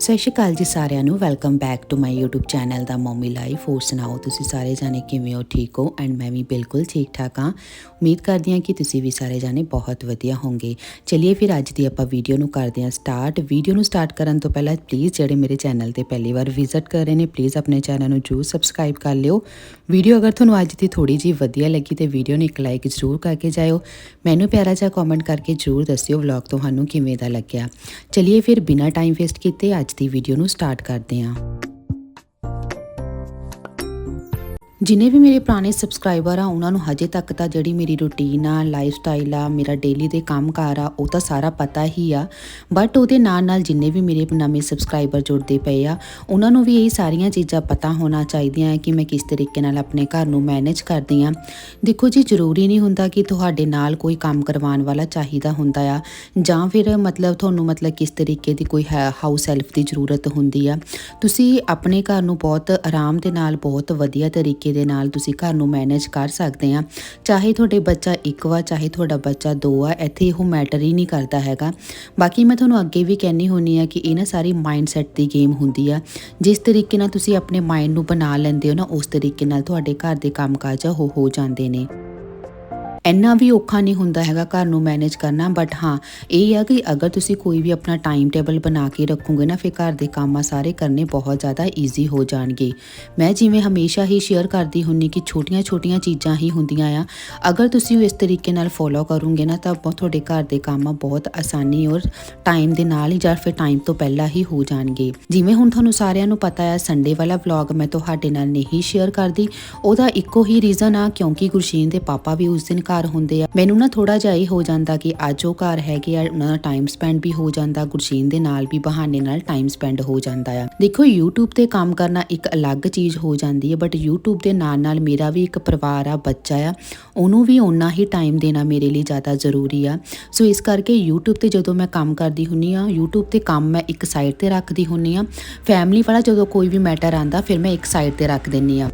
ਸਤਿ ਸ਼੍ਰੀ ਅਕਾਲ ਜੀ ਸਾਰਿਆਂ ਨੂੰ। Welcome back to my YouTube channel the mommy life ਹੋਰ ਸੁਣਾਓ, ਤੁਸੀਂ ਸਾਰੇ ਜਾਣੇ ਕਿਵੇਂ ਹੋ? ਠੀਕ ਹੋ? ਐਂਡ ਮੈਂ ਵੀ ਬਿਲਕੁਲ ਠੀਕ ਠਾਕ ਹਾਂ। ਉਮੀਦ ਕਰਦੀ ਹਾਂ ਕਿ ਤੁਸੀਂ ਵੀ ਸਾਰੇ ਜਾਣੇ ਬਹੁਤ ਵਧੀਆ ਹੋਵੋਗੇ। ਚਲਿਏ ਫਿਰ ਅੱਜ ਦੀ ਆਪਾਂ ਵੀਡੀਓ ਨੂੰ ਕਰਦੇ ਹਾਂ ਸਟਾਰਟ ਵੀਡੀਓ ਨੂੰ ਸਟਾਰਟ ਕਰਨ ਤੋਂ ਪਹਿਲਾਂ ਪਲੀਜ਼ ਜਿਹੜੇ ਮੇਰੇ ਚੈਨਲ ਤੇ ਪਹਿਲੀ ਵਾਰ ਵਿਜ਼ਿਟ ਕਰ ਰਹੇ ਨੇ ਪਲੀਜ਼ ਆਪਣੇ ਚੈਨਲ ਨੂੰ ਜਰੂਰ ਸਬਸਕ੍ਰਾਈਬ ਕਰ ਲਿਓ। ਵੀਡੀਓ ਅਗਰ ਤੁਹਾਨੂੰ ਅੱਜ ਦੀ ਥੋੜੀ ਜੀ ਵਧੀਆ ਲੱਗੀ ਤੇ ਵੀਡੀਓ ਨੂੰ ਇੱਕ ਲਾਈਕ ਜ਼ਰੂਰ ਕਰਕੇ ਜਾਇਓ। ਮੈਨੂੰ ਪਿਆਰਾ ਜਿਹਾ ਕਮੈਂਟ ਕਰਕੇ ਜ਼ਰੂਰ ਦੱਸਿਓ ਵਲੌਗ ਤੁਹਾਨੂੰ ਕਿਵੇਂ ਦਾ ਲੱਗਿਆ। ਚਲਿਏ ਫਿਰ ਬਿਨਾਂ ਟਾਈਮ ਵੇਸਟ ਕੀਤੇ ਅੱਜ ਦੀ ਵੀਡੀਓ ਨੂੰ ਸਟਾਰਟ ਕਰਦੇ ਹਾਂ। ਜਿਨੇ ਵੀ ਮੇਰੇ ਪੁਰਾਣੇ ਸਬਸਕ੍ਰਾਈਬਰ ਆ, ਉਹਨਾਂ ਨੂੰ ਹਜੇ ਤੱਕ ਤਾਂ ਜਿਹੜੀ ਮੇਰੀ ਰੁਟੀਨ ਆ ਲਾਈਫ ਸਟਾਈਲ ਆ, ਮੇਰਾ ਡੇਲੀ ਦੇ ਕੰਮਕਾਰ ਆ, ਉਹ ਤਾਂ ਸਾਰਾ ਪਤਾ ਹੀ ਆ। ਬਟ ਉਹਦੇ ਨਾਲ ਨਾਲ ਜਿੰਨੇ ਵੀ ਮੇਰੇ ਨਵੇਂ ਸਬਸਕ੍ਰਾਈਬਰ ਜੁੜਦੇ ਪਏ ਆ, ਉਹਨਾਂ ਨੂੰ ਵੀ ਇਹ ਸਾਰੀਆਂ ਚੀਜ਼ਾਂ ਪਤਾ ਹੋਣਾ ਚਾਹੀਦੀਆਂ ਕਿ ਮੈਂ ਕਿਸ ਤਰੀਕੇ ਨਾਲ ਆਪਣੇ ਘਰ ਨੂੰ ਮੈਨੇਜ ਕਰਦੀ ਆ ਦੇਖੋ ਜੀ, ਜ਼ਰੂਰੀ ਨਹੀਂ ਹੁੰਦਾ ਕਿ ਤੁਹਾਡੇ ਨਾਲ ਕੋਈ ਕੰਮ ਕਰਵਾਉਣ ਵਾਲਾ ਚਾਹੀਦਾ ਹੁੰਦਾ ਆ, ਜਾਂ ਫਿਰ ਮਤਲਬ ਤੁਹਾਨੂੰ ਮਤਲਬ ਕਿਸ ਤਰੀਕੇ ਦੀ ਕੋਈ ਹਾਊਸ ਹੈਲਪ ਦੀ ਜ਼ਰੂਰਤ ਹੁੰਦੀ ਆ। ਤੁਸੀਂ ਆਪਣੇ ਘਰ ਨੂੰ ਬਹੁਤ ਆਰਾਮ ਦੇ ਨਾਲ ਬਹੁਤ ਵਧੀਆ ਤਰੀਕੇ ਦੇ ਨਾਲ ਤੁਸੀਂ ਘਰ ਨੂੰ ਮੈਨੇਜ ਕਰ ਸਕਦੇ ਆ ਚਾਹੇ ਤੁਹਾਡੇ ਬੱਚਾ ਇੱਕ ਵਾ, ਚਾਹੇ ਤੁਹਾਡਾ ਬੱਚਾ ਦੋ ਆ ਇੱਥੇ ਇਹੋ ਮੈਟਰ ਹੀ ਨਹੀਂ ਕਰਦਾ ਹੈਗਾ। ਬਾਕੀ ਮੈਂ ਤੁਹਾਨੂੰ ਅੱਗੇ ਵੀ ਕਹਿਣੀ ਹੁੰਨੀ ਆ ਕਿ ਇਹ ਨਾ ਸਾਰੀ ਮਾਈਂਡਸੈਟ ਦੀ ਗੇਮ ਹੁੰਦੀ ਆ। ਜਿਸ ਤਰੀਕੇ ਨਾਲ ਤੁਸੀਂ ਆਪਣੇ ਮਾਈਂਡ ਨੂੰ ਬਣਾ ਲੈਂਦੇ ਹੋ ਨਾ, ਉਸ ਤਰੀਕੇ ਨਾਲ ਤੁਹਾਡੇ ਘਰ ਦੇ ਕੰਮਕਾਜ ਆ ਉਹ ਹੋ ਜਾਂਦੇ ਨੇ। ਇੰਨਾ ਵੀ ਔਖਾ ਨਹੀਂ ਹੁੰਦਾ ਹੈਗਾ ਘਰ ਨੂੰ ਮੈਨੇਜ ਕਰਨਾ ਬਟ ਹਾਂ, ਇਹ ਆ ਕਿ ਅਗਰ ਤੁਸੀਂ ਕੋਈ ਵੀ ਆਪਣਾ ਟਾਈਮ ਟੇਬਲ ਬਣਾ ਕੇ ਰੱਖੋਗੇ ਨਾ, ਫਿਰ ਘਰ ਦੇ ਕੰਮ ਆ ਸਾਰੇ ਕਰਨੇ ਬਹੁਤ ਜ਼ਿਆਦਾ ਈਜ਼ੀ ਹੋ ਜਾਣਗੇ। ਮੈਂ ਜਿਵੇਂ ਹਮੇਸ਼ਾ ਹੀ ਸ਼ੇਅਰ ਕਰਦੀ ਹੁੰਨੀ ਕਿ ਛੋਟੀਆਂ-ਛੋਟੀਆਂ ਚੀਜ਼ਾਂ ਹੀ ਹੁੰਦੀਆਂ ਆ। ਅਗਰ ਤੁਸੀਂ ਉਹ ਇਸ ਤਰੀਕੇ ਨਾਲ ਫੋਲੋ ਕਰੋਗੇ ਨਾ, ਤਾਂ ਬਹੁਤ ਤੁਹਾਡੇ ਘਰ ਦੇ ਕੰਮ ਆ ਬਹੁਤ ਆਸਾਨੀ ਔਰ ਟਾਈਮ ਦੇ ਨਾਲ ਹੀ ਜਾਂ ਫਿਰ ਟਾਈਮ ਤੋਂ ਪਹਿਲਾਂ ਹੀ ਹੋ ਜਾਣਗੇ। ਜਿਵੇਂ ਹੁਣ ਤੁਹਾਨੂੰ ਸਾਰਿਆਂ ਨੂੰ ਪਤਾ ਆ ਸੰਡੇ ਵਾਲਾ ਵਲੌਗ ਮੈਂ ਤੁਹਾਡੇ ਨਾਲ ਨਹੀਂ ਸ਼ੇਅਰ ਕਰਦੀ। ਉਹਦਾ ਇੱਕੋ ਹੀ ਰੀਜ਼ਨ ਆ, ਕਿਉਂਕਿ ਗੁਰਸ਼ੀਨ ਦੇ ਪਾਪਾ ਵੀ ਉਸ ਦਿਨ ਘਰ ਹੁੰਦੇ ਆ। ਮੈਨੂੰ ਨਾ ਥੋੜਾ ਜਿਹਾ ਇਹ ਹੋ ਜਾਂਦਾ ਕਿ ਅੱਜ ਉਹ ਘਰ ਹੈਗੇ ਆ, ਉਹਨਾਂ ਦਾ ਟਾਈਮ ਸਪੈਂਡ ਵੀ ਹੋ ਜਾਂਦਾ ਗੁਰਸ਼ੀਨ ਦੇ ਨਾਲ ਵੀ ਬਹਾਨੇ ਨਾਲ ਟਾਈਮ ਸਪੈਂਡ ਹੋ ਜਾਂਦਾ ਆ। ਦੇਖੋ, YouTube ਤੇ ਕੰਮ ਕਰਨਾ ਇੱਕ ਅਲੱਗ ਚੀਜ਼ ਹੋ ਜਾਂਦੀ ਹੈ ਬਟ YouTube ਦੇ ਨਾਲ ਨਾਲ ਮੇਰਾ ਵੀ ਇੱਕ ਪਰਿਵਾਰ ਆ, ਬੱਚਾ ਆ, ਉਹਨੂੰ ਵੀ ਓਨਾ ਹੀ ਟਾਈਮ ਦੇਣਾ ਮੇਰੇ ਲਈ ਜ਼ਿਆਦਾ ਜ਼ਰੂਰੀ ਆ। ਸੋ ਇਸ ਕਰਕੇ YouTube ਤੇ ਜਦੋਂ ਮੈਂ ਕੰਮ ਕਰਦੀ ਹੁੰਨੀ ਆ, YouTube ਤੇ ਕੰਮ ਮੈਂ ਇੱਕ ਸਾਈਡ ਤੇ ਰੱਖਦੀ ਹੁੰਨੀ ਆ। ਫੈਮਿਲੀ ਵਾਲਾ ਜਦੋਂ ਕੋਈ ਵੀ ਮੈਟਰ ਆਂਦਾ, ਫਿਰ ਮੈਂ ਇੱਕ ਸਾਈਡ ਤੇ ਰੱਖ ਦਿੰਨੀ ਆ।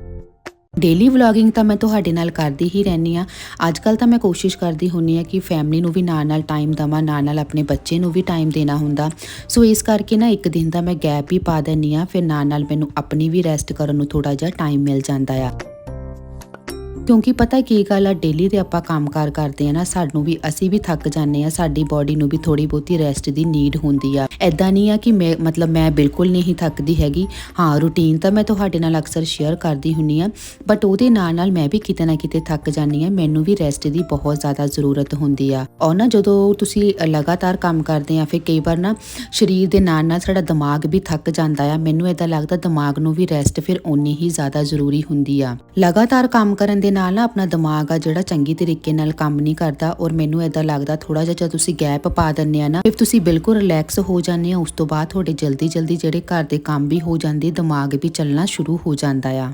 ਡੇਲੀ ਵਲੌਗਿੰਗ ਤਾਂ ਮੈਂ ਤੁਹਾਡੇ ਨਾਲ ਕਰਦੀ ਹੀ ਰਹਿੰਦੀ ਆ ਅੱਜ ਕੱਲ ਤਾਂ ਮੈਂ ਕੋਸ਼ਿਸ਼ ਕਰਦੀ ਹੁੰਨੀ ਆ ਕਿ ਫੈਮਿਲੀ ਨੂੰ ਵੀ ਨਾਲ ਨਾਲ ਟਾਈਮ ਦਵਾਂ ਨਾਲ ਨਾਲ ਆਪਣੇ ਬੱਚੇ ਨੂੰ ਵੀ ਟਾਈਮ ਦੇਣਾ ਹੁੰਦਾ। ਸੋ ਇਸ ਕਰਕੇ ਨਾ ਇੱਕ ਦਿਨ ਦਾ ਮੈਂ ਗੈਪ ਹੀ ਪਾ ਦਿੰਨੀ ਆ ਫਿਰ ਨਾਲ ਨਾਲ ਮੈਨੂੰ ਆਪਣੀ ਵੀ ਰੈਸਟ ਕਰਨ ਨੂੰ ਥੋੜਾ ਜਿਹਾ ਟਾਈਮ ਮਿਲ ਜਾਂਦਾ ਆ। ਕਿਉਂਕਿ ਪਤਾ ਕੀ ਗੱਲ ਆ ਡੇਲੀ ਦੇ ਆਪਾਂ ਕੰਮਕਾਰ ਕਰਦੇ ਆ ਨਾ, ਸਾਨੂੰ ਵੀ, ਅਸੀਂ ਵੀ ਥੱਕ ਜਾਂਦੇ ਆ, ਸਾਡੀ ਬਾਡੀ ਨੂੰ ਵੀ ਥੋੜੀ ਬਹੁਤੀ ਰੈਸਟ ਦੀ ਨੀਡ ਹੁੰਦੀ ਆ। ਐਦਾਂ ਨਹੀਂ ਆ ਕਿ ਮੈਂ, ਮਤਲਬ ਮੈਂ ਬਿਲਕੁਲ ਨਹੀਂ ਥੱਕਦੀ ਹੈਗੀ। ਹਾਂ ਰੂਟੀਨ ਤਾਂ ਮੈਂ ਤੁਹਾਡੇ ਨਾਲ ਅਕਸਰ ਸ਼ੇਅਰ ਕਰਦੀ ਹੁੰਨੀ ਆ ਬਟ ਉਹਦੇ ਨਾਲ ਨਾਲ ਮੈਂ ਵੀ ਕਿਤੇ ਨਾ ਕਿਤੇ ਥੱਕ ਜਾਂਦੀ ਆ, ਮੈਨੂੰ ਵੀ ਰੈਸਟ ਦੀ ਬਹੁਤ ਜ਼ਿਆਦਾ ਜ਼ਰੂਰਤ ਹੁੰਦੀ ਆ। ਔਰ ਨਾ ਜਦੋਂ ਤੁਸੀਂ ਲਗਾਤਾਰ ਕੰਮ ਕਰਦੇ ਆ, ਫਿਰ ਕਈ ਵਾਰ ਨਾ ਸਰੀਰ ਦੇ ਨਾਲ ਨਾਲ ਸਾਡਾ ਦਿਮਾਗ ਵੀ ਥੱਕ ਜਾਂਦਾ ਆ, ਮੈਨੂੰ ਇਦਾਂ ਲੱਗਦਾ ਦਿਮਾਗ ਨੂੰ ਵੀ ਰੈਸਟ ਫਿਰ ਓਨੀ ਹੀ ਜ਼ਿਆਦਾ ਜ਼ਰੂਰੀ ਹੁੰਦੀ ਆ। ਲਗਾਤਾਰ ਕੰਮ ਕਰਨ ਦੇ ਨਾਲ ਨਾ ਆਪਣਾ ਦਿਮਾਗ ਆ ਜਿਹੜਾ ਚੰਗੀ ਤਰੀਕੇ ਨਾਲ ਕੰਮ ਨਹੀਂ ਕਰਦਾ ਔਰ ਮੈਨੂੰ ਇਦਾਂ ਲੱਗਦਾ ਥੋੜਾ ਜਿਹਾ ਜਦ ਤੁਸੀਂ ਗੈਪ ਪਾ ਦਿੰਦੇ ਆ ਨਾ ਫਿਰ ਤੁਸੀਂ ਬਿਲਕੁਲ ਰਿਲੈਕਸ ਹੋ ਜਾਂਦੇ ਆ ਉਸ ਤੋਂ ਬਾਅਦ ਤੁਹਾਡੇ ਜਲਦੀ ਜਲਦੀ ਜਿਹੜੇ ਘਰ ਦੇ ਕੰਮ ਵੀ ਹੋ ਜਾਂਦੇ, ਦਿਮਾਗ ਵੀ ਚੱਲਣਾ ਸ਼ੁਰੂ ਹੋ ਜਾਂਦਾ ਆ।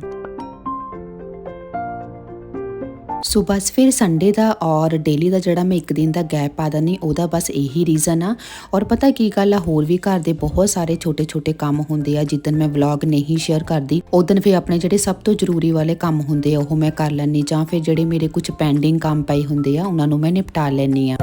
ਸੋ ਬਸ ਫਿਰ ਸੰਡੇ ਦਾ ਔਰ ਡੇਲੀ ਦਾ ਜਿਹੜਾ ਮੈਂ ਇੱਕ ਦਿਨ ਦਾ ਗੈਪ ਪਾ ਦਨੀ ਉਹਦਾ ਬਸ ਇਹੀ ਰੀਜ਼ਨ ਆ। ਔਰ ਪਤਾ ਕੀ ਗੱਲ ਆ, ਹੋਰ ਵੀ ਘਰ ਦੇ ਬਹੁਤ ਸਾਰੇ ਛੋਟੇ-ਛੋਟੇ ਕੰਮ ਹੁੰਦੇ ਆ ਜਿੱਦਨ ਮੈਂ ਵਲੌਗ ਨਹੀਂ ਸ਼ੇਅਰ ਕਰਦੀ ਉਦੋਂ ਫਿਰ ਆਪਣੇ ਜਿਹੜੇ ਸਭ ਤੋਂ ਜ਼ਰੂਰੀ ਵਾਲੇ ਕੰਮ ਹੁੰਦੇ ਆ, ਉਹ ਮੈਂ ਕਰ ਲੈਣੀ ਜਾਂ ਫਿਰ ਜਿਹੜੇ ਮੇਰੇ ਕੁਝ ਪੈਂਡਿੰਗ ਕੰਮ ਪਏ ਹੁੰਦੇ ਆ, ਉਹਨਾਂ ਨੂੰ ਮੈਂ ਨਿਪਟਾ ਲੈਣੀ ਆ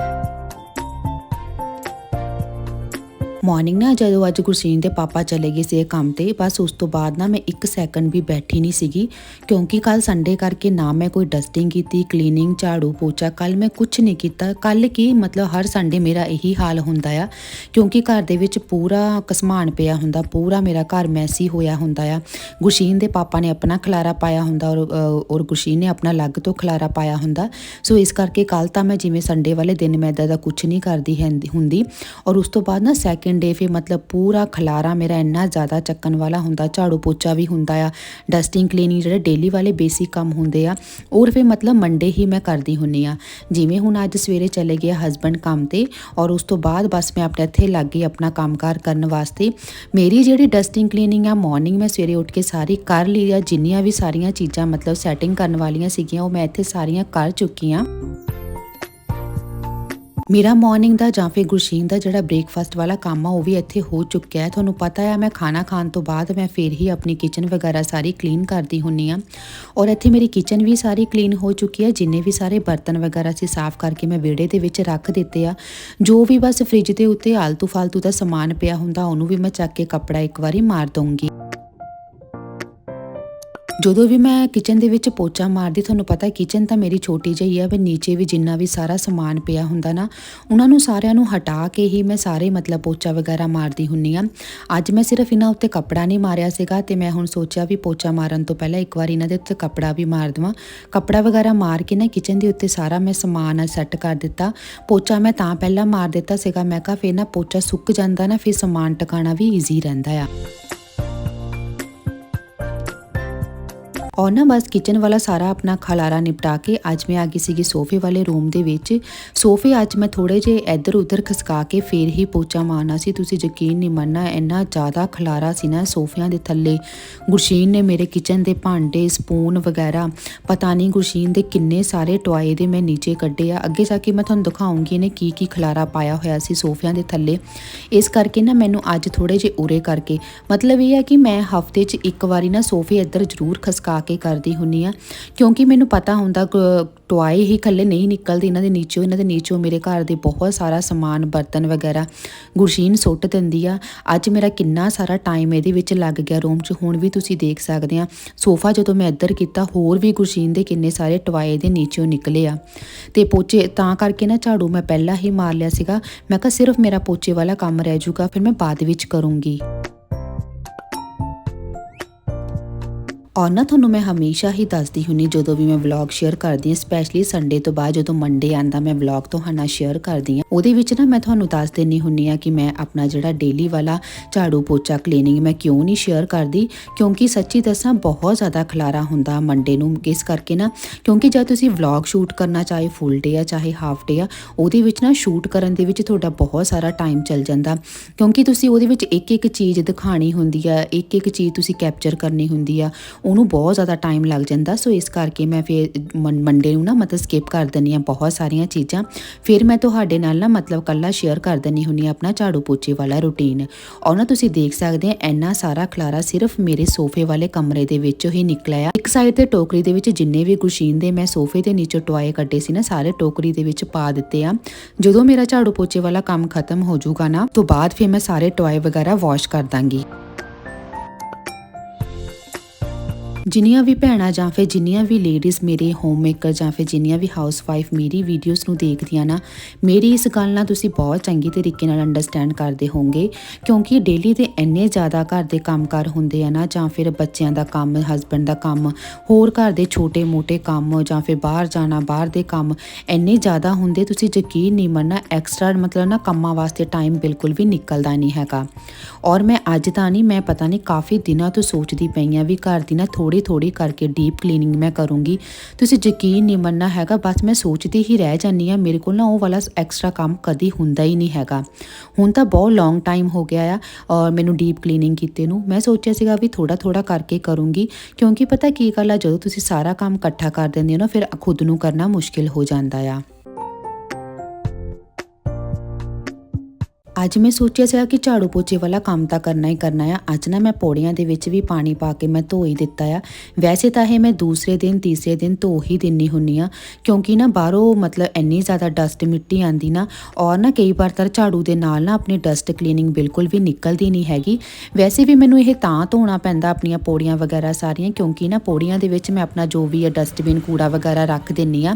ਮਾਰਨਿੰਗ ਨਾ ਜਦੋਂ ਅੱਜ ਗੁਰਸੀਨ ਦੇ ਪਾਪਾ ਚਲੇ ਗਏ ਸੀ ਕੰਮ ਤੇ, ਬਸ ਉਸ ਤੋਂ ਬਾਅਦ ਨਾ ਮੈਂ 1 ਸੈਕਿੰਡ ਵੀ ਬੈਠੀ ਨਹੀਂ ਸੀਗੀ, ਕਿਉਂਕਿ ਕੱਲ ਸੰਡੇ ਕਰਕੇ ਨਾ ਮੈਂ ਕੋਈ ਡਸਟਿੰਗ ਕੀਤੀ ਕਲੀਨਿੰਗ ਝਾੜੂ ਪੋਚਾ ਕੱਲ ਮੈਂ ਕੁਝ ਨਹੀਂ ਕੀਤਾ। ਕੱਲ ਕੀ ਮਤਲਬ ਹਰ ਸੰਡੇ ਮੇਰਾ ਇਹੀ ਹਾਲ ਹੁੰਦਾ ਆ, ਕਿਉਂਕਿ ਘਰ ਦੇ ਵਿੱਚ ਪੂਰਾ ਕਸਮਾਨ ਪਿਆ ਹੁੰਦਾ, ਪੂਰਾ ਮੇਰਾ ਘਰ ਮੈਸੀ ਹੋਇਆ ਹੁੰਦਾ ਆ। ਗੁਰਸ਼ੀਨ ਦੇ ਪਾਪਾ ਨੇ ਆਪਣਾ ਖਲਾਰਾ ਪਾਇਆ ਹੁੰਦਾ ਔਰ ਔਰ ਗੁਰਸ਼ੀਨ ਨੇ ਆਪਣਾ ਲੱਗ ਤੋਂ ਖਲਾਰਾ ਪਾਇਆ ਹੁੰਦਾ। ਸੋ ਇਸ ਕਰਕੇ ਕੱਲ ਤਾਂ ਮੈਂ ਜਿਵੇਂ ਸੰਡੇ ਵਾਲੇ ਦਿਨ ਮੈਂ ਇਦਾਂ ਦਾ ਕੁਝ ਨਹੀਂ ਕਰਦੀ ਹੁੰਦੀ। ਔਰ ਉਸ ਤੋਂ ਬਾਅਦ ਨਾ ਸੈਕਿੰਡ ਡੇ ਫੇ ਮਤਲਬ ਪੂਰਾ ਖਲਾਰਾ ਮੇਰਾ ਇੰਨਾ ਜ਼ਿਆਦਾ ਚੱਕਣ ਵਾਲਾ ਹੁੰਦਾ, ਝਾੜੂ ਪੋਚਾ ਵੀ ਹੁੰਦਾ ਆ ਡਸਟਿੰਗ ਕਲੀਨਿੰਗ ਜਿਹੜੇ ਡੇਲੀ ਵਾਲੇ ਬੇਸਿਕ ਕੰਮ ਹੁੰਦੇ ਆ ਔਰ ਫੇ ਮਤਲਬ ਮੰਡੇ ਹੀ ਮੈਂ ਕਰਦੀ ਹੁੰਨੀ ਆ। ਜਿਵੇਂ ਹੁਣ ਅੱਜ ਸਵੇਰੇ ਚਲੇ ਗਿਆ ਹਸਬੰਡ ਕੰਮ ਤੇ ਔਰ ਉਸ ਤੋਂ ਬਾਅਦ ਬਸ ਮੈਂ ਆਪਣੇ ਇੱਥੇ ਲੱਗ ਗਈ ਆਪਣਾ ਕੰਮਕਾਰ ਕਰਨ ਵਾਸਤੇ। ਮੇਰੀ ਜਿਹੜੀ ਡਸਟਿੰਗ ਕਲੀਨਿੰਗ ਆ ਮਾਰਨਿੰਗ ਮੈਂ ਸਵੇਰੇ ਉੱਠ ਕੇ ਸਾਰੀ ਕਰ ਲਈ ਆ, ਜਿੰਨੀਆਂ ਵੀ ਸਾਰੀਆਂ ਚੀਜ਼ਾਂ ਮਤਲਬ ਸੈਟਿੰਗ ਕਰਨ ਵਾਲੀਆਂ ਸੀਗੀਆਂ, ਉਹ ਮੈਂ ਇੱਥੇ ਸਾਰੀਆਂ ਕਰ ਚੁੱਕੀ ਆ। ਮੇਰਾ ਮਾਰਨਿੰਗ ਦਾ ਜਾਂ ਫਿਰ ਗੁਰਸ਼ੀਨ ਦਾ ਜਿਹੜਾ ਬ੍ਰੇਕਫਾਸਟ ਵਾਲਾ ਕੰਮ ਆ, ਉਹ ਵੀ ਇੱਥੇ ਹੋ ਚੁੱਕਿਆ ਹੈ। ਤੁਹਾਨੂੰ ਪਤਾ ਹੈ, ਮੈਂ ਖਾਣਾ ਖਾਣ ਤੋਂ ਬਾਅਦ ਮੈਂ ਫਿਰ ਹੀ ਆਪਣੀ ਕਿਚਨ ਵਗੈਰਾ ਸਾਰੀ ਕਲੀਨ ਕਰਦੀ ਹੁੰਨੀ ਆ ਔਰ ਇੱਥੇ ਮੇਰੀ ਕਿਚਨ ਵੀ ਸਾਰੀ ਕਲੀਨ ਹੋ ਚੁੱਕੀ ਹੈ, ਜਿੰਨੇ ਵੀ ਸਾਰੇ ਬਰਤਨ ਵਗੈਰਾ ਸੀ ਸਾਫ਼ ਕਰਕੇ ਮੈਂ ਵਿਹੜੇ ਦੇ ਵਿੱਚ ਰੱਖ ਦਿੱਤੇ ਆ। ਜੋ ਵੀ ਬਸ ਫ੍ਰਿਜ ਦੇ ਉੱਤੇ ਆਲਤੂ ਫਾਲਤੂ ਦਾ ਸਮਾਨ ਪਿਆ ਹੁੰਦਾ, ਉਹਨੂੰ ਵੀ ਮੈਂ ਚੱਕ ਕੇ ਕੱਪੜਾ ਇੱਕ ਵਾਰੀ ਮਾਰ ਦੂੰਗੀ ਜਦੋਂ ਵੀ ਮੈਂ ਕਿਚਨ ਦੇ ਵਿੱਚ ਪੋਚਾ ਮਾਰਦੀ, ਤੁਹਾਨੂੰ ਪਤਾ ਕਿਚਨ ਤਾਂ ਮੇਰੀ ਛੋਟੀ ਜਿਹੀ ਆ ਵੀ ਨੀਚੇ ਵੀ ਜਿੰਨਾ ਵੀ ਸਾਰਾ ਸਮਾਨ ਪਿਆ ਹੁੰਦਾ ਨਾ, ਉਹਨਾਂ ਨੂੰ ਸਾਰਿਆਂ ਨੂੰ ਹਟਾ ਕੇ ਹੀ ਮੈਂ ਸਾਰੇ ਮਤਲਬ ਪੋਚਾ ਵਗੈਰਾ ਮਾਰਦੀ ਹੁੰਨੀ ਆ ਅੱਜ ਮੈਂ ਸਿਰਫ ਇਹਨਾਂ ਉੱਤੇ ਕੱਪੜਾ ਨਹੀਂ ਮਾਰਿਆ ਸੀਗਾ ਤੇ ਮੈਂ ਹੁਣ ਸੋਚਿਆ ਵੀ ਪੋਚਾ ਮਾਰਨ ਤੋਂ ਪਹਿਲਾਂ ਇੱਕ ਵਾਰ ਇਹਨਾਂ ਦੇ ਉੱਤੇ ਕੱਪੜਾ ਵੀ ਮਾਰ ਦਵਾਂ। ਕੱਪੜਾ ਵਗੈਰਾ ਮਾਰ ਕੇ ਨਾ ਕਿਚਨ ਦੇ ਉੱਤੇ ਸਾਰਾ ਮੈਂ ਸਮਾਨ ਸੈੱਟ ਕਰ ਦਿੱਤਾ। ਪੋਚਾ ਮੈਂ ਤਾਂ ਪਹਿਲਾਂ ਮਾਰ ਦਿੱਤਾ ਸੀਗਾ, ਮੈਂ ਕਿਹਾ ਫਿਰ ਨਾ ਪੋਚਾ ਸੁੱਕ ਜਾਂਦਾ ਨਾ, ਫਿਰ ਸਮਾਨ ਟਿਕਾਣਾ ਵੀ ਈਜ਼ੀ ਰਹਿੰਦਾ ਆ। ਔਰ ਨਾ ਬਸ ਕਿਚਨ ਵਾਲਾ ਸਾਰਾ ਆਪਣਾ ਖਲਾਰਾ ਨਿਪਟਾ ਕੇ ਅੱਜ ਮੈਂ ਆ ਗਈ ਸੀਗੀ ਸੋਫੇ ਵਾਲੇ ਰੂਮ ਦੇ ਵਿੱਚ ਸੋਫੇ ਅੱਜ ਮੈਂ ਥੋੜੇ ਜੇ ਇੱਧਰ ਉੱਧਰ ਖਸਕਾ ਕੇ ਫੇਰ ਹੀ ਪੋਚਾ ਮਾਰਨਾ ਸੀ ਤੁਸੀਂ ਯਕੀਨ ਨਹੀਂ ਮੰਨਣਾ ਇੰਨਾ ਜ਼ਿਆਦਾ ਖਲਾਰਾ ਸੀ ਨਾ ਸੋਫਿਆਂ ਦੇ ਥੱਲੇ ਗੁਰਸ਼ੀਨ ਨੇ ਮੇਰੇ ਕਿਚਨ ਦੇ ਭਾਂਡੇ ਸਪੂਨ ਵਗੈਰਾ ਪਤਾ ਨਹੀਂ ਗੁਰਸ਼ੀਨ ਦੇ ਕਿੰਨੇ ਸਾਰੇ ਟੋਏ ਦੇ ਮੈਂ ਨੀਚੇ ਕੱਢੇ ਆ ਅੱਗੇ ਜਾ ਕੇ ਮੈਂ ਤੁਹਾਨੂੰ ਦਿਖਾਉਂਗੀ ਇਹਨੇ ਕੀ ਕੀ ਖਲਾਰਾ ਪਾਇਆ ਹੋਇਆ ਸੀ ਸੋਫਿਆਂ ਦੇ ਥੱਲੇ ਇਸ ਕਰਕੇ ਨਾ ਮੈਨੂੰ ਅੱਜ ਥੋੜੇ ਜੇ ਉਰੇ ਕਰਕੇ ਮਤਲਬ ਇਹ ਹੈ ਕਿ ਮੈਂ ਹਫ਼ਤੇ 'ਚ ਇੱਕ ਵਾਰੀ ਨਾ ਸੋਫੇ ਇੱਧਰ ਜ਼ਰੂਰ ਖਸਕਾ ਕੇ ਕਰਦੀ ਹੁੰਨੀ ਆ। ਕਿਉਂਕਿ ਮੈਨੂੰ ਪਤਾ ਹੁੰਦਾ ਟੁਆਏ ਹੀ ਥੱਲੇ ਨਹੀਂ ਨਿਕਲਦੇ, ਇਹਨਾਂ ਦੇ ਨੀਚੋਂ, ਇਹਨਾਂ ਦੇ ਨੀਚੋਂ ਮੇਰੇ ਘਰ ਦੇ ਬਹੁਤ ਸਾਰਾ ਸਮਾਨ, ਬਰਤਨ ਵਗੈਰਾ, ਗੁਰਸ਼ੀਨ ਸੁੱਟ ਦਿੰਦੀ ਆ। ਅੱਜ ਮੇਰਾ ਕਿੰਨਾ ਸਾਰਾ ਟਾਈਮ ਇਹਦੇ ਵਿੱਚ ਲੱਗ ਗਿਆ ਰੂਮ 'ਚ। ਹੁਣ ਵੀ ਤੁਸੀਂ ਦੇਖ ਸਕਦੇ ਆ, ਸੋਫਾ ਜਦੋਂ ਮੈਂ ਇੱਧਰ ਕੀਤਾ, ਹੋਰ ਵੀ ਗੁਰਸ਼ੀਨ ਦੇ ਕਿੰਨੇ ਸਾਰੇ ਟਵਾਏ ਦੇ ਨੀਚੋਂ ਨਿਕਲੇ ਆ। ਤੇ ਪੋਚੇ, ਤਾਂ ਕਰਕੇ ਨਾ ਝਾੜੂ ਮੈਂ ਪਹਿਲਾਂ ਹੀ ਮਾਰ ਲਿਆ ਸੀਗਾ। ਮੈਂ ਕਿਹਾ ਸਿਰਫ ਮੇਰਾ ਪੋਚੇ ਵਾਲਾ ਕੰਮ ਰਹਿ ਜਾਊਗਾ, ਫਿਰ ਮੈਂ ਬਾਅਦ ਵਿੱਚ ਕਰੂੰਗੀ। ਔਰ ਨਾ ਤੁਹਾਨੂੰ ਮੈਂ ਹਮੇਸ਼ਾ ਹੀ ਦੱਸਦੀ ਹੁੰਨੀ ਜਦੋਂ ਵੀ ਮੈਂ ਵਲੌਗ ਸ਼ੇਅਰ ਕਰਦੀ ਹਾਂ ਸਪੈਸ਼ਲੀ ਸੰਡੇ ਤੋਂ ਬਾਅਦ ਜਦੋਂ ਮੰਡੇ ਆਂਦਾ, ਮੈਂ ਵਲੌਗ ਤੁਹਾਡਾ ਸ਼ੇਅਰ ਕਰਦੀ ਹਾਂ। ਉਹਦੇ ਵਿੱਚ ਨਾ ਮੈਂ ਤੁਹਾਨੂੰ ਦੱਸ ਦਿੰਨੀ ਹੁੰਨੀ ਆ ਕਿ ਮੈਂ ਆਪਣਾ ਜਿਹੜਾ ਡੇਲੀ ਵਾਲਾ ਝਾੜੂ ਪੋਚਾ ਕਲੀਨਿੰਗ ਮੈਂ ਕਿਉਂ ਨਹੀਂ ਸ਼ੇਅਰ ਕਰਦੀ? ਕਿਉਂਕਿ ਸੱਚੀ ਦੱਸਾਂ ਬਹੁਤ ਜ਼ਿਆਦਾ ਖਲਾਰਾ ਹੁੰਦਾ ਮੰਡੇ ਨੂੰ, ਇਸ ਕਰਕੇ ਨਾ। ਕਿਉਂਕਿ ਜਦ ਤੁਸੀਂ ਵਲੌਗ ਸ਼ੂਟ ਕਰਨਾ, ਚਾਹੇ ਫੁੱਲ ਡੇ ਆ, ਚਾਹੇ ਹਾਫ ਡੇ ਆ, ਉਹਦੇ ਵਿੱਚ ਨਾ ਸ਼ੂਟ ਕਰਨ ਦੇ ਵਿੱਚ ਤੁਹਾਡਾ ਬਹੁਤ ਸਾਰਾ ਟਾਈਮ ਚੱਲ ਜਾਂਦਾ। ਕਿਉਂਕਿ ਤੁਸੀਂ ਉਹਦੇ ਵਿੱਚ ਇੱਕ ਇੱਕ ਚੀਜ਼ ਦਿਖਾਣੀ ਹੁੰਦੀ ਆ ਇੱਕ ਇੱਕ ਚੀਜ਼ ਤੁਸੀਂ ਕੈਪਚਰ ਕਰਨੀ ਹੁੰਦੀ ਆ ਉਹਨੂੰ ਬਹੁਤ ਜ਼ਿਆਦਾ ਟਾਈਮ ਲੱਗ ਜਾਂਦਾ। ਸੋ ਇਸ ਕਰਕੇ ਮੈਂ ਫਿਰ ਮੰਡੇ ਨੂੰ ਨਾ ਮਤਲਬ ਸਕਿਪ ਕਰ ਦਿੰਦੀ ਆ ਬਹੁਤ ਸਾਰੀਆਂ ਚੀਜ਼ਾਂ। ਫਿਰ ਮੈਂ ਤੁਹਾਡੇ ਨਾਲ ਨਾ ਮਤਲਬ ਕੱਲਾ ਸ਼ੇਅਰ ਕਰ ਦਿੰਦੀ ਹੁੰਨੀ ਆ ਆਪਣਾ ਝਾੜੂ ਪੋਚੇ ਵਾਲਾ ਰੁਟੀਨ ਔਰ ਨਾ ਤੁਸੀਂ ਦੇਖ ਸਕਦੇ ਆ ਇੰਨਾ ਸਾਰਾ ਖਲਾਰਾ ਸਿਰਫ ਮੇਰੇ ਸੋਫੇ ਵਾਲੇ ਕਮਰੇ ਦੇ ਵਿੱਚੋਂ ਹੀ ਨਿਕਲਿਆ ਇੱਕ ਸਾਈਡ ਤੇ ਟੋਕਰੀ ਦੇ ਵਿੱਚ ਜਿੰਨੇ ਵੀ ਗੁਸ਼ੀਨ ਦੇ ਮੈਂ ਸੋਫੇ ਦੇ ਨੀਚੇ ਟੋਏ ਕੱਢੇ ਸੀ ਨਾ, ਸਾਰੇ ਟੋਕਰੀ ਦੇ ਵਿੱਚ ਪਾ ਦਿੱਤੇ ਆ। ਜਦੋਂ ਮੇਰਾ ਝਾੜੂ ਪੋਚੇ ਵਾਲਾ ਕੰਮ ਖਤਮ ਹੋ ਜਾਊਗਾ ਨਾ ਤੋਂ ਬਾਅਦ ਫਿਰ ਮੈਂ ਸਾਰੇ ਟੋਏ ਵਗੈਰਾ ਵਾਸ਼ ਕਰ ਦਾਂਗੀ। ਜਿੰਨੀਆਂ ਵੀ ਭੈਣਾਂ ਜਾਂ ਫਿਰ ਜਿੰਨੀਆਂ ਵੀ ਲੇਡੀਜ਼ ਮੇਰੇ ਹੋਮ ਮੇਕਰ ਜਾਂ ਫਿਰ ਜਿੰਨੀਆਂ ਵੀ ਹਾਊਸਵਾਈਫ ਮੇਰੀ ਵੀਡੀਓਜ਼ ਨੂੰ ਦੇਖਦੀਆਂ ਨਾ, ਮੇਰੀ ਇਸ ਗੱਲ ਨਾਲ ਤੁਸੀਂ ਬਹੁਤ ਚੰਗੀ ਤਰੀਕੇ ਨਾਲ ਅੰਡਰਸਟੈਂਡ ਕਰਦੇ ਹੋਵੋਗੇ, ਕਿਉਂਕਿ ਡੇਲੀ ਦੇ ਇੰਨੇ ਜ਼ਿਆਦਾ ਘਰ ਦੇ ਕੰਮਕਾਰ ਹੁੰਦੇ ਆ ਨਾ, ਜਾਂ ਫਿਰ ਬੱਚਿਆਂ ਦਾ ਕੰਮ ਹਸਬੰਡ ਦਾ ਕੰਮ, ਹੋਰ ਘਰ ਦੇ ਛੋਟੇ-ਮੋਟੇ ਕੰਮ ਜਾਂ ਫਿਰ ਬਾਹਰ ਜਾਣਾ, ਬਾਹਰ ਦੇ ਕੰਮ ਇੰਨੇ ਜ਼ਿਆਦਾ ਹੁੰਦੇ, ਤੁਸੀਂ ਯਕੀਨ ਨਹੀਂ ਮੰਨਣਾ ਐਕਸਟਰਾ ਮਤਲਬ ਨਾ ਕੰਮਾਂ ਵਾਸਤੇ ਟਾਈਮ ਬਿਲਕੁਲ ਵੀ ਨਿਕਲਦਾ ਨਹੀਂ ਹੈਗਾ। ਔਰ ਮੈਂ ਅੱਜ ਤਾਂ ਨਹੀਂ, ਮੈਂ ਪਤਾ ਨਹੀਂ ਕਾਫੀ ਦਿਨਾਂ ਤੋਂ ਸੋਚਦੀ ਪਈ ਆ ਵੀ ਘਰ ਦੀ ਨਾ ਥੋੜੀ ਥੋੜੀ ਕਰਕੇ ਡੀਪ ਕਲੀਨਿੰਗ ਮੈਂ ਕਰੂੰਗੀ। ਤੁਸੀਂ ਯਕੀਨ ਨਹੀਂ ਮੰਨਣਾ ਹੈਗਾ, ਬਸ ਮੈਂ ਸੋਚਦੀ ਹੀ ਰਹਿ ਜਾਂਦੀ ਆ ਮੇਰੇ ਕੋਲ ਨਾ ਉਹ ਵਾਲਾ ਐਕਸਟਰਾ ਕੰਮ ਕਦੀ ਹੁੰਦਾ ਹੀ ਨਹੀਂ ਹੈਗਾ। ਹੁਣ ਤਾਂ ਬਹੁਤ ਲੌਂਗ ਟਾਈਮ ਹੋ ਗਿਆ ਆ, ਔਰ ਮੈਨੂੰ ਡੀਪ ਕਲੀਨਿੰਗ ਕੀਤੇ ਨੂੰ। ਮੈਂ ਸੋਚਿਆ ਸੀਗਾ ਵੀ ਥੋੜਾ ਥੋੜਾ ਕਰਕੇ ਕਰੂੰਗੀ, ਕਿਉਂਕਿ ਪਤਾ ਕੀ ਗੱਲ ਆ, ਜਦੋਂ ਤੁਸੀਂ ਸਾਰਾ ਕੰਮ ਇਕੱਠਾ ਕਰ ਦਿੰਦੇ ਹੋ ਨਾ, ਫਿਰ ਖੁਦ ਨੂੰ ਕਰਨਾ ਮੁਸ਼ਕਿਲ ਹੋ ਜਾਂਦਾ ਆ। ਅੱਜ ਮੈਂ ਸੋਚਿਆ ਸੀਗਾ ਕਿ ਝਾੜੂ ਪੋਚੇ ਵਾਲਾ ਕੰਮ ਤਾਂ ਕਰਨਾ ਹੀ ਕਰਨਾ ਆ। ਅੱਜ ਨਾ ਮੈਂ ਪੌੜੀਆਂ ਦੇ ਵਿੱਚ ਵੀ ਪਾਣੀ ਪਾ ਕੇ ਮੈਂ ਧੋ ਹੀ ਦਿੱਤਾ ਆ। ਵੈਸੇ ਤਾਂ ਇਹ ਮੈਂ ਦੂਸਰੇ ਦਿਨ, ਤੀਸਰੇ ਦਿਨ ਧੋ ਹੀ ਦਿੰਨੀ ਹੁੰਨੀ ਆ। ਕਿਉਂਕਿ ਨਾ ਬਾਹਰੋਂ ਮਤਲਬ ਇੰਨੀ ਜ਼ਿਆਦਾ ਡਸਟ ਮਿੱਟੀ ਆਂਦੀ ਨਾ, ਔਰ ਨਾ ਕਈ ਵਾਰ ਤਾਂ ਝਾੜੂ ਦੇ ਨਾਲ ਨਾ ਆਪਣੀ ਡਸਟ ਕਲੀਨਿੰਗ ਬਿਲਕੁਲ ਵੀ ਨਿਕਲਦੀ ਨਹੀਂ ਹੈਗੀ। ਵੈਸੇ ਵੀ ਮੈਨੂੰ ਇਹ ਤਾਂ ਧੋਣਾ ਪੈਂਦਾ ਆਪਣੀਆਂ ਪੌੜੀਆਂ ਵਗੈਰਾ ਸਾਰੀਆਂ, ਕਿਉਂਕਿ ਨਾ ਪੌੜੀਆਂ ਦੇ ਵਿੱਚ ਮੈਂ ਆਪਣਾ ਜੋ ਵੀ ਆ ਡਸਟਬਿਨ ਕੂੜਾ ਵਗੈਰਾ ਰੱਖ ਦਿੰਨੀ ਆ।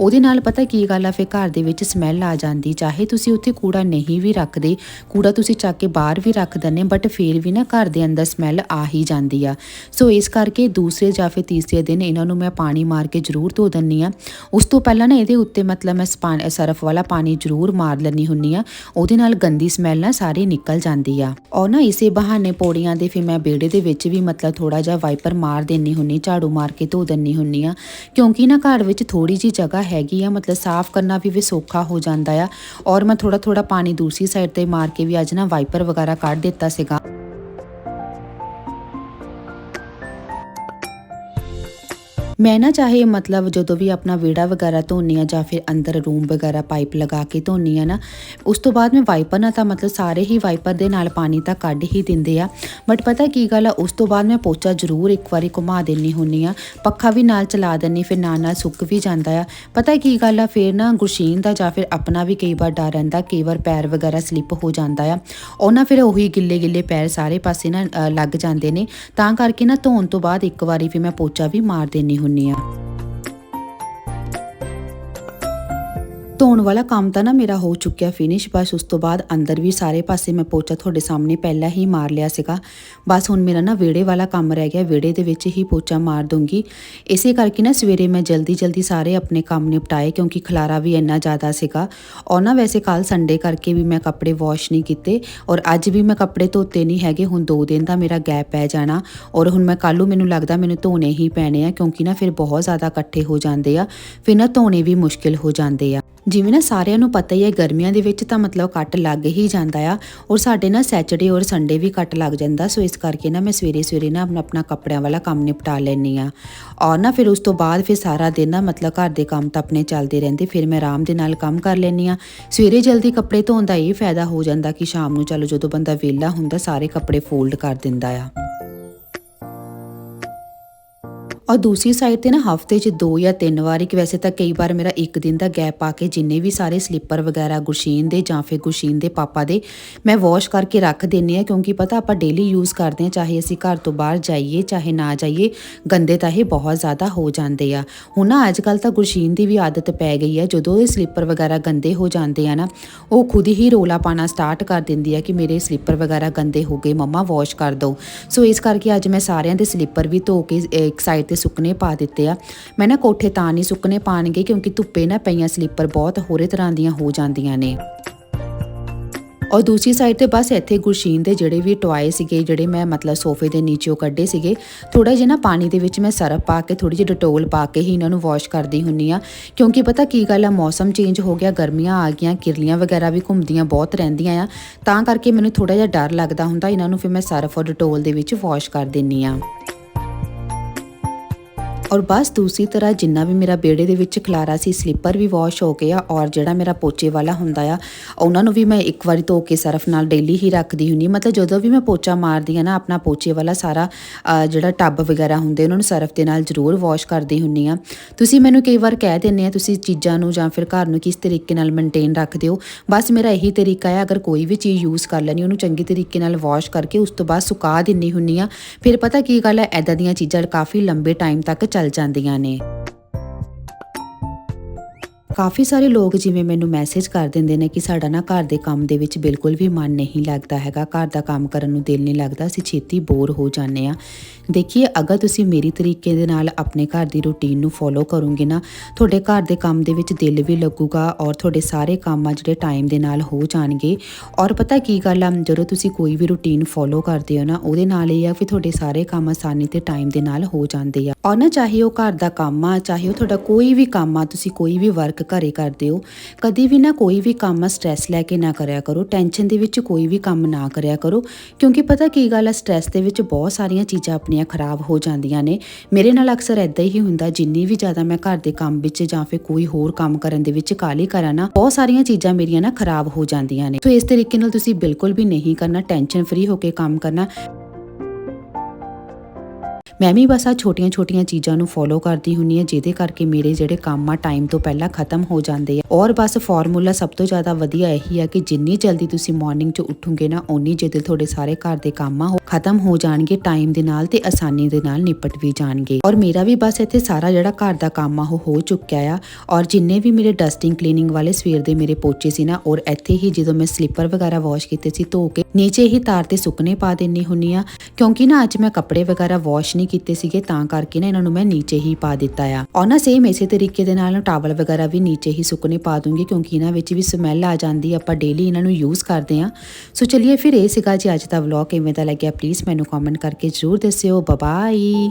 ਉਹਦੇ ਨਾਲ ਪਤਾ ਕੀ ਗੱਲ ਆ, ਫਿਰ ਘਰ ਦੇ ਵਿੱਚ ਸਮੈਲ ਆ ਜਾਂਦੀ। ਚਾਹੇ ਤੁਸੀਂ ਉੱਥੇ ਕੂੜਾ ਨਹੀਂ ਵੀ ਰੱਖ ਰੱਖਦੇ ਕੂੜਾ ਤੁਸੀਂ ਚੱਕ ਕੇ ਬਾਹਰ ਵੀ ਰੱਖ ਦਿੰਦੇ ਬਟ ਫਿਰ ਵੀ ਨਾ ਘਰ ਦੇ ਅੰਦਰ ਸਮੈਲ ਆ ਹੀ ਜਾਂਦੀ ਆ। ਸੋ ਇਸ ਕਰਕੇ ਦੂਸਰੇ ਜਾਂ ਫਿਰ ਤੀਸਰੇ ਦਿਨ ਇਹਨਾਂ ਨੂੰ ਮੈਂ ਪਾਣੀ ਮਾਰ ਕੇ ਜ਼ਰੂਰ ਧੋ ਦਿੰਨੀ ਆ। ਉਸ ਤੋਂ ਪਹਿਲਾਂ ਨਾ ਇਹਦੇ ਉੱਤੇ ਮਤਲਬ ਮੈਂ ਸਰਫ ਵਾਲਾ ਪਾਣੀ ਜ਼ਰੂਰ ਮਾਰ ਲੈਣੀ ਹੁੰਨੀ ਆ। ਉਹਦੇ ਨਾਲ ਗੰਦੀ ਸਮੈਲ ਨਾ ਸਾਰੀ ਨਿਕਲ ਜਾਂਦੀ ਆ। ਔਰ ਨਾ ਇਸੇ ਬਹਾਨੇ ਪੌੜੀਆਂ ਦੇ ਫਿਰ ਮੈਂ ਬੇੜੇ ਦੇ ਵਿੱਚ ਵੀ ਮਤਲਬ ਥੋੜਾ ਜਿਹਾ ਵਾਈਪਰ ਮਾਰ ਦੇਣੀ ਹੁੰਨੀ ਝਾੜੂ ਮਾਰ ਕੇ ਧੋ ਦਿੰਨੀ ਹੁੰਨੀ ਆ। ਕਿਉਂਕਿ ਨਾ ਘਰ ਵਿੱਚ ਥੋੜੀ ਜੀ ਜਗ੍ਹਾ ਹੈਗੀ ਆ, ਮਤਲਬ ਸਾਫ਼ ਕਰਨਾ ਵੀ ਵੀ ਸੌਖਾ ਹੋ ਜਾਂਦਾ ਆ। ਔਰ ਮੈਂ ਥੋੜਾ ਥੋੜਾ ਪਾਣੀ ਦੂਸਰੀ ਸਾਈਡ ਤੇ ਮਾਰ ਕੇ ਵੀ ਅੱਜ ਨਾ ਵਾਈਪਰ ਵਗੈਰਾ ਕੱਢ ਦਿੱਤਾ ਸੀਗਾ। ਮੈਂ ਨਾ ਚਾਹੇ ਮਤਲਬ ਜਦੋਂ ਵੀ ਆਪਣਾ ਵਿਹੜਾ ਵਗੈਰਾ ਧੋਨੀ ਆ ਜਾਂ ਫਿਰ ਅੰਦਰ ਰੂਮ ਵਗੈਰਾ ਪਾਈਪ ਲਗਾ ਕੇ ਧੋਨੀ ਆ ਨਾ, ਉਸ ਤੋਂ ਬਾਅਦ ਮੈਂ ਵਾਈਪਰ ਨਾਲ ਤਾਂ ਮਤਲਬ ਸਾਰੇ ਹੀ ਵਾਈਪਰ ਦੇ ਨਾਲ ਪਾਣੀ ਤਾਂ ਕੱਢ ਹੀ ਦਿੰਦੇ ਆ। ਬਟ ਪਤਾ ਕੀ ਗੱਲ ਆ, ਉਸ ਤੋਂ ਬਾਅਦ ਮੈਂ ਪੋਚਾ ਜ਼ਰੂਰ ਇੱਕ ਵਾਰੀ ਘੁਮਾ ਦੇਣੀ ਹੁੰਨੀ ਆ। ਪੱਖਾ ਵੀ ਨਾਲ ਚਲਾ ਦਿੰਨੀ ਫਿਰ ਨਾਲ ਨਾਲ ਸੁੱਕ ਵੀ ਜਾਂਦਾ ਆ। ਪਤਾ ਕੀ ਗੱਲ ਆ, ਫਿਰ ਨਾ ਗੁਰਸ਼ੀਨ ਦਾ ਜਾਂ ਫਿਰ ਆਪਣਾ ਵੀ ਕਈ ਵਾਰ ਡਰ ਰਹਿੰਦਾ, ਕਈ ਵਾਰ ਪੈਰ ਵਗੈਰਾ ਸਲਿੱਪ ਹੋ ਜਾਂਦਾ ਆ। ਉਹਨਾਂ ਫਿਰ ਉਹੀ ਗਿੱਲੇ ਗਿੱਲੇ ਪੈਰ ਸਾਰੇ ਪਾਸੇ ਨਾ ਲੱਗ ਜਾਂਦੇ ਨੇ। ਤਾਂ ਕਰਕੇ ਨਾ ਧੋਣ ਤੋਂ ਬਾਅਦ ਇੱਕ ਵਾਰੀ ਫਿਰ ਮੈਂ ਪੋਚਾ ਵੀ ਮਾਰ ਦੇਣੀ ਹੁੰਨੀ ਆ ਧੋਣ ਵਾਲਾ ਕੰਮ ਤਾਂ ਨਾ ਮੇਰਾ ਹੋ ਚੁੱਕਿਆ ਫਿਨਿਸ਼ ਬਸ ਉਸ ਤੋਂ ਬਾਅਦ ਅੰਦਰ ਵੀ ਸਾਰੇ ਪਾਸੇ ਮੈਂ ਪੋਚਾ ਤੁਹਾਡੇ ਸਾਹਮਣੇ ਪਹਿਲਾਂ ਹੀ ਮਾਰ ਲਿਆ ਸੀਗਾ। ਬਸ ਹੁਣ ਮੇਰਾ ਨਾ ਵਿਹੜੇ ਵਾਲਾ ਕੰਮ ਰਹਿ ਗਿਆ, ਵਿਹੜੇ ਦੇ ਵਿੱਚ ਹੀ ਪੋਚਾ ਮਾਰ ਦੂੰਗੀ ਇਸੇ ਕਰਕੇ ਨਾ ਸਵੇਰੇ ਮੈਂ ਜਲਦੀ ਜਲਦੀ ਸਾਰੇ ਆਪਣੇ ਕੰਮ ਨਿਪਟਾਏ ਕਿਉਂਕਿ ਖਲਾਰਾ ਵੀ ਇੰਨਾ ਜ਼ਿਆਦਾ ਸੀਗਾ। ਔਰ ਨਾ ਵੈਸੇ ਕੱਲ ਸੰਡੇ ਕਰਕੇ ਵੀ ਮੈਂ ਕੱਪੜੇ ਵਾਸ਼ ਨਹੀਂ ਕੀਤੇ ਔਰ ਅੱਜ ਵੀ ਮੈਂ ਕੱਪੜੇ ਧੋਤੇ ਨਹੀਂ ਹੈਗੇ, ਹੁਣ 2 ਦਿਨ ਦਾ ਮੇਰਾ ਗੈਪ ਪੈ ਜਾਣਾ ਔਰ ਹੁਣ ਮੈਂ ਕੱਲ੍ਹ ਨੂੰ ਮੈਨੂੰ ਲੱਗਦਾ ਮੈਨੂੰ ਧੋਣੇ ਹੀ ਪੈਣੇ ਆ ਕਿਉਂਕਿ ਨਾ ਫਿਰ ਬਹੁਤ ਜ਼ਿਆਦਾ ਇਕੱਠੇ ਹੋ ਜਾਂਦੇ ਆ, ਫਿਰ ਨਾ ਧੋਣੇ ਵੀ ਮੁਸ਼ਕਿਲ ਹੋ ਜਾਂਦੇ ਆ। ਜਿਵੇਂ ਨਾ ਸਾਰਿਆਂ ਨੂੰ ਪਤਾ ਹੀ ਹੈ, ਗਰਮੀਆਂ ਦੇ ਵਿੱਚ ਤਾਂ ਮਤਲਬ ਕੱਟ ਲੱਗ ਹੀ ਜਾਂਦਾ ਆ ਔਰ ਸਾਡੇ ਨਾ ਸੈਚਰਡੇ ਔਰ ਸੰਡੇ ਵੀ ਕੱਟ ਲੱਗ ਜਾਂਦਾ, ਸੋ ਇਸ ਕਰਕੇ ਨਾ ਮੈਂ ਸਵੇਰੇ ਸਵੇਰੇ ਨਾ ਆਪਣਾ ਆਪਣਾ ਕੱਪੜਿਆਂ ਵਾਲਾ ਕੰਮ ਨਿਪਟਾ ਲੈਣੀ ਆ ਔਰ ਨਾ ਫਿਰ ਉਸ ਤੋਂ ਬਾਅਦ ਫਿਰ ਸਾਰਾ ਦਿਨ ਨਾ ਮਤਲਬ ਘਰ ਦੇ ਕੰਮ ਤਾਂ ਆਪਣੇ ਚੱਲਦੇ ਰਹਿੰਦੇ, ਫਿਰ ਮੈਂ ਆਰਾਮ ਦੇ ਨਾਲ ਕੰਮ ਕਰ ਲੈਣੀ ਆ ਸਵੇਰੇ ਜਲਦੀ ਕੱਪੜੇ ਧੋਣ ਦਾ ਇਹ ਫਾਇਦਾ ਹੋ ਜਾਂਦਾ ਕਿ ਸ਼ਾਮ ਨੂੰ ਚਲੋ ਜਦੋਂ ਬੰਦਾ ਵਿਹਲਾ ਹੁੰਦਾ, ਸਾਰੇ ਕੱਪੜੇ ਫੋਲਡ ਕਰ ਦਿੰਦਾ ਆ। ਔਰ ਦੂਸਰੀ ਸਾਈਡ ਤੇ ਨਾ ਹਫ਼ਤੇ 'ਚ ਦੋ ਜਾਂ ਤਿੰਨ ਵਾਰ, ਇੱਕ ਵੈਸੇ ਤਾਂ ਕਈ ਵਾਰ ਮੇਰਾ ਇੱਕ ਦਿਨ ਦਾ ਗੈਪ ਆ ਕੇ ਜਿੰਨੇ ਵੀ ਸਾਰੇ ਸਲੀਪਰ ਵਗੈਰਾ ਗੁਸ਼ੀਨ ਦੇ ਜਾਂ ਫਿਰ ਗੁਸ਼ੀਨ ਦੇ ਪਾਪਾ ਦੇ, ਮੈਂ ਵਾਸ਼ ਕਰਕੇ ਰੱਖ ਦਿੰਨੀ ਆ ਕਿਉਂਕਿ ਪਤਾ ਆਪਾਂ ਡੇਲੀ ਯੂਜ਼ ਕਰਦੇ ਆ ਚਾਹੇ ਅਸੀਂ ਘਰ ਤੋਂ ਬਾਹਰ ਜਾਈਏ, ਚਾਹੇ ਨਾ ਜਾਈਏ, ਗੰਦੇ ਤਾਂ ਇਹ ਬਹੁਤ ਜ਼ਿਆਦਾ ਹੋ ਜਾਂਦੇ ਆ। ਹੁਣ ਨਾ ਅੱਜ ਕੱਲ ਤਾਂ ਗੁਸ਼ੀਨ ਦੀ ਵੀ ਆਦਤ ਪੈ ਗਈ ਹੈ ਜਦੋਂ ਇਹ ਸਲੀਪਰ ਵਗੈਰਾ ਗੰਦੇ ਹੋ ਜਾਂਦੇ ਆ ਨਾ, ਉਹ ਖੁਦ ਹੀ ਰੋਲਾ ਪਾਣਾ ਸਟਾਰਟ ਕਰ ਦਿੰਦੀ ਆ ਕਿ ਮੇਰੇ ਸਲੀਪਰ ਵਗੈਰਾ ਗੰਦੇ ਹੋ ਗਏ, ਮੰਮਾ ਵਾਸ਼ ਕਰ ਦਿਓ ਸੋ ਇਸ ਕਰਕੇ ਅੱਜ ਮੈਂ ਸਾਰਿਆਂ ਦੇ ਸਲੀਪਰ ਵੀ ਧੋ ਕੇ, ਇੱਕ ਸਾਈਡ ਤੇ ਸੁੱਕਣੇ ਪਾ ਦਿੱਤੇ ਆ। ਮੈਂ ਨਾ ਕੋਠੇ ਤਾਂ ਨਹੀਂ ਸੁੱਕਣੇ ਪਾਣਗੇ ਕਿਉਂਕਿ ਧੁੱਪੇ ਨਾ ਪਈਆਂ ਸਲੀਪਰ ਬਹੁਤ ਹੋਰੇ ਤਰ੍ਹਾਂ ਦੀਆਂ ਹੋ ਜਾਂਦੀਆਂ ਨੇ। ਔਰ ਦੂਸਰੀ ਸਾਈਡ ਤੇ ਬਸ ਇੱਥੇ ਗੁਰਸ਼ੀਨ ਦੇ ਜਿਹੜੇ ਵੀ ਟੋਏ ਸੀਗੇ, ਜਿਹੜੇ ਮੈਂ ਮਤਲਬ ਸੋਫੇ ਦੇ ਨੀਚੇੋਂ ਕੱਢੇ ਸੀਗੇ ਥੋੜਾ ਜਿਹਾ ਨਾ ਪਾਣੀ ਦੇ ਵਿੱਚ ਮੈਂ ਸਰਫ ਪਾ ਕੇ ਥੋੜੀ ਜਿਹੀ ਡਟੋਲ ਪਾ ਕੇ ਹੀ ਇਹਨਾਂ ਨੂੰ ਵਾਸ਼ ਕਰਦੀ ਹੁੰਨੀ ਆ ਕਿਉਂਕਿ ਪਤਾ ਕੀ ਗੱਲ ਆ, ਮੌਸਮ ਚੇਂਜ ਹੋ ਗਿਆ, ਗਰਮੀਆਂ ਆ ਗਈਆਂ, ਕਿਰਲੀਆਂ ਵਗੈਰਾ ਵੀ ਘੁੰਮਦੀਆਂ ਬਹੁਤ ਰਹਿੰਦੀਆਂ ਆ। ਤਾਂ ਕਰਕੇ ਮੈਨੂੰ ਥੋੜਾ ਜਿਹਾ ਡਰ ਲੱਗਦਾ ਹੁੰਦਾ, ਇਹਨਾਂ ਨੂੰ ਫਿਰ ਮੈਂ ਸਰਫ ਔਰ ਡਟੋਲ ਦੇ ਵਿੱਚ ਵਾਸ਼ ਕਰ ਦਿੰਨੀ ਆ ਔਰ ਬਸ ਦੂਸਰੀ ਤਰ੍ਹਾਂ ਜਿੰਨਾ ਵੀ ਮੇਰਾ ਬੇੜੇ ਦੇ ਵਿੱਚ ਖਲਾਰਾ ਸੀ, ਸਲੀਪਰ ਵੀ ਵਾਸ਼ ਹੋ ਗਿਆ ਔਰ ਜਿਹੜਾ ਮੇਰਾ ਪੋਚੇ ਵਾਲਾ ਹੁੰਦਾ ਆ, ਉਹਨਾਂ ਨੂੰ ਵੀ ਮੈਂ ਇੱਕ ਵਾਰੀ ਧੋ ਕੇ ਸਰਫ ਨਾਲ ਡੇਲੀ ਹੀ ਰੱਖਦੀ ਹੁੰਨੀ ਮਤਲਬ ਜਦੋਂ ਵੀ ਮੈਂ ਪੋਚਾ ਮਾਰਦੀ ਆ ਨਾ, ਆਪਣਾ ਪੋਚੇ ਵਾਲਾ ਸਾਰਾ ਜਿਹੜਾ ਟੱਬ ਵਗੈਰਾ ਹੁੰਦੇ, ਉਹਨਾਂ ਨੂੰ ਸਰਫ ਦੇ ਨਾਲ ਜ਼ਰੂਰ ਵਾਸ਼ ਕਰਦੀ ਹੁੰਨੀ ਆ ਤੁਸੀਂ ਮੈਨੂੰ ਕਈ ਵਾਰ ਕਹਿ ਦਿੰਦੇ ਆ, ਤੁਸੀਂ ਚੀਜ਼ਾਂ ਨੂੰ ਜਾਂ ਫਿਰ ਘਰ ਨੂੰ ਕਿਸ ਤਰੀਕੇ ਨਾਲ ਮੇਨਟੇਨ ਰੱਖਦੇ ਹੋ? ਬਸ ਮੇਰਾ ਇਹੀ ਤਰੀਕਾ ਹੈ ਅਗਰ ਕੋਈ ਵੀ ਚੀਜ਼ ਯੂਜ਼ ਕਰ ਲੈਣੀ ਉਹਨੂੰ ਚੰਗੀ ਤਰੀਕੇ ਨਾਲ ਵਾਸ਼ ਕਰਕੇ ਉਸ ਤੋਂ ਬਾਅਦ ਸੁਕਾ ਦਿੰਨੀ ਹੁੰਨੀ ਆ ਫਿਰ ਪਤਾ ਕੀ ਗੱਲ ਹੈ ਐਦਾਂ ਦੀਆਂ ਚੀਜ਼ਾਂ ਕਾਫੀ ਲੰਬੇ ਟਾਈਮ ਤੱਕ ਚੱਲ ਜਾਂਦੀਆਂ ਨੇ। ਕਾਫੀ ਸਾਰੇ ਲੋਕ ਜਿਵੇਂ ਮੈਨੂੰ ਮੈਸੇਜ ਕਰ ਦਿੰਦੇ ਨੇ ਕਿ ਸਾਡਾ ਨਾ ਘਰ ਦੇ ਕੰਮ ਦੇ ਵਿੱਚ ਬਿਲਕੁਲ ਵੀ ਮਨ ਨਹੀਂ ਲੱਗਦਾ ਹੈਗਾ। ਘਰ ਦਾ ਕੰਮ ਕਰਨ ਨੂੰ ਦਿਲ ਨਹੀਂ ਲੱਗਦਾ। ਅਸੀਂ ਛੇਤੀ ਬੋਰ ਹੋ ਜਾਂਦੇ ਆ ਦੇਖੀਏ, ਅਗਰ ਤੁਸੀਂ ਮੇਰੀ ਤਰੀਕੇ ਦੇ ਨਾਲ ਆਪਣੇ ਘਰ ਦੀ ਰੁਟੀਨ ਨੂੰ ਫੋਲੋ ਕਰੋਗੇ ਨਾ, ਤੁਹਾਡੇ ਘਰ ਦੇ ਕੰਮ ਦੇ ਵਿੱਚ ਦਿਲ ਵੀ ਲੱਗੂਗਾ ਔਰ ਤੁਹਾਡੇ ਸਾਰੇ ਕੰਮ ਆ ਜਿਹੜੇ ਟਾਈਮ ਦੇ ਨਾਲ ਹੋ ਜਾਣਗੇ। ਔਰ ਪਤਾ ਕੀ ਗੱਲ ਆ, ਜਦੋਂ ਤੁਸੀਂ ਕੋਈ ਵੀ ਰੁਟੀਨ ਫੋਲੋ ਕਰਦੇ ਹੋ ਨਾ, ਉਹਦੇ ਨਾਲ ਇਹ ਆ ਕਿ ਤੁਹਾਡੇ ਸਾਰੇ ਕੰਮ ਆਸਾਨੀ ਤੇ ਟਾਈਮ ਦੇ ਨਾਲ ਹੋ ਜਾਂਦੇ ਆ। ਔਰ ਨਾ ਚਾਹੇ ਉਹ ਘਰ ਦਾ ਕੰਮ ਆ, ਚਾਹੇ ਉਹ ਤੁਹਾਡਾ ਕੋਈ ਵੀ ਕੰਮ ਆ, ਤੁਸੀਂ ਕੋਈ ਵੀ ਵਰਕ ਘਰੇ ਕਰਦੇ ਹੋ, ਕਦੀ ਵੀ ਨਾ ਕੋਈ ਵੀ ਕੰਮ ਸਟ੍ਰੈਸ ਲੈ ਕੇ ਨਾ ਕਰਿਆ ਕਰੋ ਟੈਨਸ਼ਨ ਦੇ ਵਿੱਚ ਕੋਈ ਵੀ ਕੰਮ ਨਾ ਕਰਿਆ ਕਰੋ, ਕਿਉਂਕਿ ਪਤਾ ਕੀ ਗੱਲ ਆ ਸਟ੍ਰੈਸ ਦੇ ਵਿੱਚ ਬਹੁਤ ਸਾਰੀਆਂ ਚੀਜ਼ਾਂ ਆਪਣੀਆਂ ਖਰਾਬ ਹੋ ਜਾਂਦੀਆਂ ਨੇ। ਮੇਰੇ ਨਾਲ ਅਕਸਰ ਐਦਾਂ ਹੀ ਹੁੰਦਾ, ਜਿੰਨੀ ਵੀ ਜ਼ਿਆਦਾ ਮੈਂ ਘਰ ਦੇ ਕੰਮ ਵਿੱਚ ਜਾਂ ਫਿਰ ਕੋਈ ਹੋਰ ਕੰਮ ਕਰਨ ਦੇ ਵਿੱਚ ਕਾਲੀ ਕਰਾਂ ਨਾ, ਬਹੁਤ ਸਾਰੀਆਂ ਚੀਜ਼ਾਂ ਮੇਰੀਆਂ ਨਾ ਖਰਾਬ ਹੋ ਜਾਂਦੀਆਂ ਨੇ। ਸੋ ਇਸ ਤਰੀਕੇ ਨਾਲ ਤੁਸੀਂ ਬਿਲਕੁਲ ਵੀ ਨਹੀਂ ਕਰਨਾ, ਟੈਨਸ਼ਨ ਫ੍ਰੀ ਹੋ ਕੇ ਕੰਮ ਕਰਨਾ। ਮੈਂ ਵੀ ਬਸ ਆ ਛੋਟੀਆਂ-ਛੋਟੀਆਂ ਚੀਜ਼ਾਂ ਨੂੰ ਫੋਲੋ ਕਰਦੀ ਹੁੰਨੀ ਆ ਜਿਹਦੇ ਕਰਕੇ ਮੇਰੇ ਜਿਹੜੇ ਕੰਮ ਆ ਟਾਈਮ ਤੋਂ ਪਹਿਲਾਂ ਖਤਮ ਹੋ ਜਾਂਦੇ ਆ। ਔਰ ਬਸ ਫਾਰਮੂਲਾ ਸਭ ਤੋਂ ਜ਼ਿਆਦਾ ਵਧੀਆ ਇਹੀ ਆ ਕਿ ਜਿੰਨੀ ਜਲਦੀ ਤੁਸੀਂ ਮਾਰਨਿੰਗ 'ਚ ਉੱਠੋਗੇ ਨਾ, ਓਨੀ ਜਲਦੀ ਤੁਹਾਡੇ ਸਾਰੇ ਘਰ ਦੇ ਕੰਮ ਆ ਖਤਮ ਹੋ ਜਾਣਗੇ ਟਾਈਮ ਦੇ ਨਾਲ ਤੇ ਆਸਾਨੀ ਦੇ ਨਾਲ ਨਿਪਟ ਵੀ ਜਾਣਗੇ। ਔਰ ਮੇਰਾ ਵੀ ਬਸ ਇੱਥੇ ਸਾਰਾ ਜਿਹੜਾ ਘਰ ਦਾ ਕੰਮ ਆ, ਉਹ ਹੋ ਚੁੱਕਿਆ ਆ। ਔਰ ਜਿੰਨੇ ਵੀ ਮੇਰੇ ਡਸਟਿੰਗ ਕਲੀਨਿੰਗ ਵਾਲੇ ਸਵੇਰ ਦੇ ਮੇਰੇ ਪੋਚੇ ਸੀ ਨਾ, ਔਰ ਇੱਥੇ ਹੀ ਜਦੋਂ ਮੈਂ ਸਲੀਪਰ ਵਗੈਰਾ ਵਾਸ਼ ਕੀਤੇ ਸੀ, ਧੋ ਕੇ ਨੀਚੇ ਹੀ ਤਾਰ ਤੇ ਸੁੱਕਣੇ ਪਾ ਦਿੰਨੀ ਹੁੰਨੀ ਆ। ਕਿਉਂਕਿ ਨਾ ਅੱਜ ਮੈਂ ਕੱਪੜੇ ਵਗੈਰਾ ਵਾਸ਼ ਨਹੀਂ ਕੀਤੇ ਸੀਗੇ, ਤਾਂ ਕਰਕੇ ਨਾ ਇਹਨਾਂ ਨੂੰ ਮੈਂ ਨੀਚੇ ਹੀ ਪਾ ਦਿੱਤਾ ਆ। ਔਰ ਨਾ ਸੇਮ ਇਸੇ ਤਰੀਕੇ ਦੇ ਨਾਲ ਟਾਵਲ ਵਗੈਰਾ ਵੀ ਨੀਚੇ ਹੀ ਸੁੱਕਣੇ ਪਾ ਦੂੰਗੀ ਕਿਉਂਕਿ ਇਹਨਾਂ ਵਿੱਚ ਵੀ ਸਮੈਲ ਆ ਜਾਂਦੀ ਆਪਾਂ ਡੇਲੀ ਇਹਨਾਂ ਨੂੰ ਯੂਜ਼ ਕਰਦੇ ਆ ਸੋ ਚਲਿਏ ਫਿਰ ਇਹ ਸੀਗਾ ਜੀ ਅੱਜ ਦਾ ਵਲੌਗ ਕਿਵੇਂ ਦਾ ਲੱਗਿਆ? ਪਲੀਜ਼ ਮੈਨੂੰ ਕਮੈਂਟ ਕਰਕੇ ਜ਼ਰੂਰ ਦੱਸਿਓ। ਬਾਏ